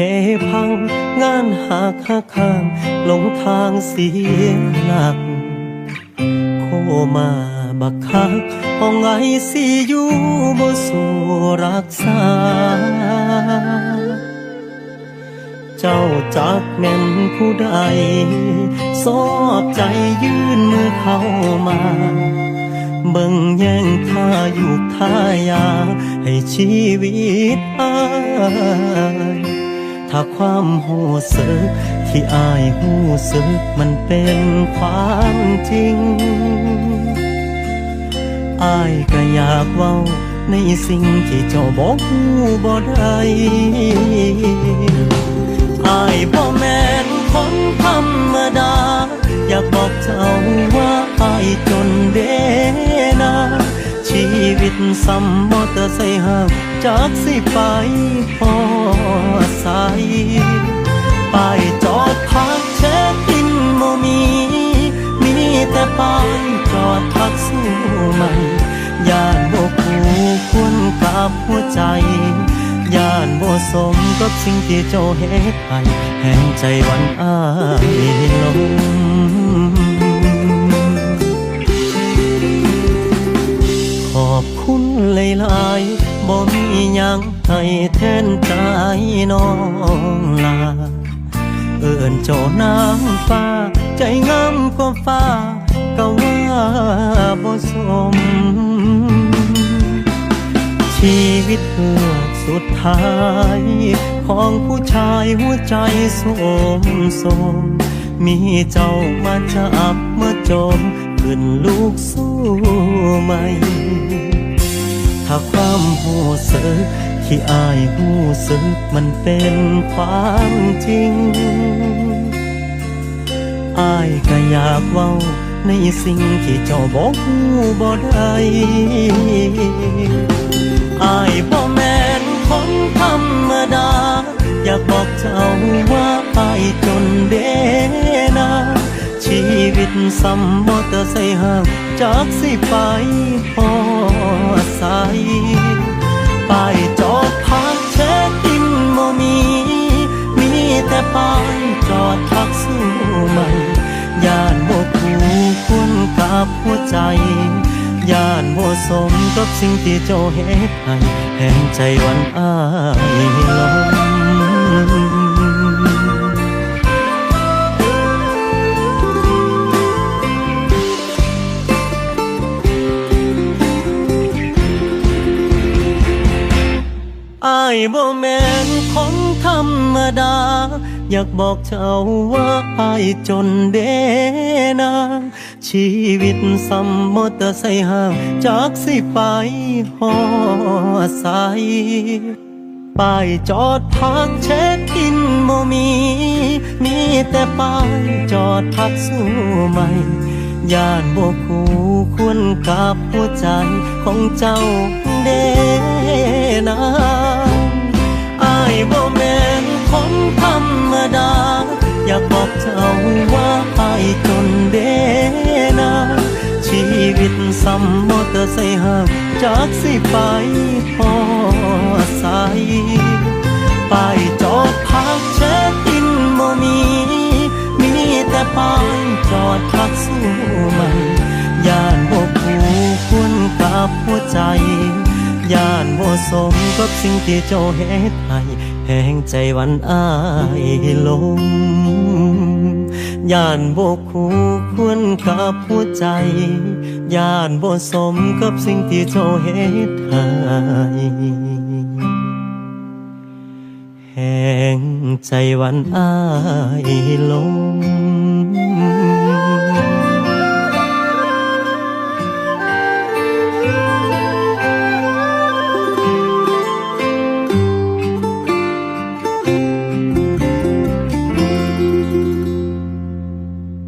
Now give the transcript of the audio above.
เทพัง งานหักหักข้างหลงทางเสียหลัก โคมาบักคักห้องไอซียูบ่สู่รักษา เจ้าจักแม่นผู้ใดสอบใจยื่นมือเข้ามาเบิ่งแย่งท่าอยู่ท่ายา ให้ชีวิตอาย ถ้าความหูสึกที่อายหูสึกมันเป็นความจริง อายก็อยากเว้าในสิ่งที่เจ้าบอกหูบ่ได้อายบ่แม่นคนธรรมดา อยากบอกเจ้าว่าอายจนเดนา ซ้ำมอเตอร์ไซค์ห้างจากสิไปพอใสไปายจอดพักเช็คอินโมมี มีแต่ป้ายจอดพักสู้มันย่านบ่คูควรกับหัวใจย่านบ่สมกับสิ่งที่เจ้าเฮ็ดให้แห่งใจวันอ้ายลง อบคุณหลายๆบ่มียังให้แทนใจน้องลา เอินเจ้านางฟ้า ใจงามกว่าฟ้า ก็ว่าบ่สม ชีวิตเพื่อสุดท้าย ของผู้ชายหัวใจสมสม มีเจ้ามาจับมาโจมขึ้นลูกสู้ไหม ถ้าความหูสึกที่อายหูสึกมันเป็นความจริง อายก็อยากเว้าในสิ่งที่เจ้าบอกหูบ่ได้อายบ่แม่นคนธรรมดา อยากบอกเจ้าว่าอายจนเดนา ชีวิตซ้ำมอเตอร์ไซค์ห้างจากสิไปพอใสไปายจอดพักเช็คอินโมมี มีแต่ป้ายจอดพักสู้มันย่านบ่คูควรกับหัวใจย่านบ่สมกับสิ่งที่เจ้าเฮ็ดให้แห่งใจวันอ้ายลงายบ่แม่นคนธรรมดา อยากบอกเจ้าว่าอายจนเดนาชีวิตซ้ำมอเตอร์ไซห้างจากสิไปหอใสป้ายจอดพักเช็คอินโมมี มีแต่ป้ายจอดพักสู้ใหม่ย่านบ่คูควรกับหัวใจของเจ้าเดนา คนธรรมดา อยากบอกเจ้าว่าอายจนเดนา ชีวิตซ้ำมอเตอร์ไซค์ห้างจากสิไปพอใสไปจอดพักเช็คอินโมมี มีแต่ป้ายจอดพักสู้มันย่านบ่คูควรกับหัวใจย่านบ่สมกับสิ่งที่เจ้าเฮ็ดให้ แห่งใจวันอ้ายลมย่านบกคู่ควรกับหัวใจ ย่านบ่สมกับสิ่งที่เจ้าเฮ็ดให้แห่งใจวันอ้ายลม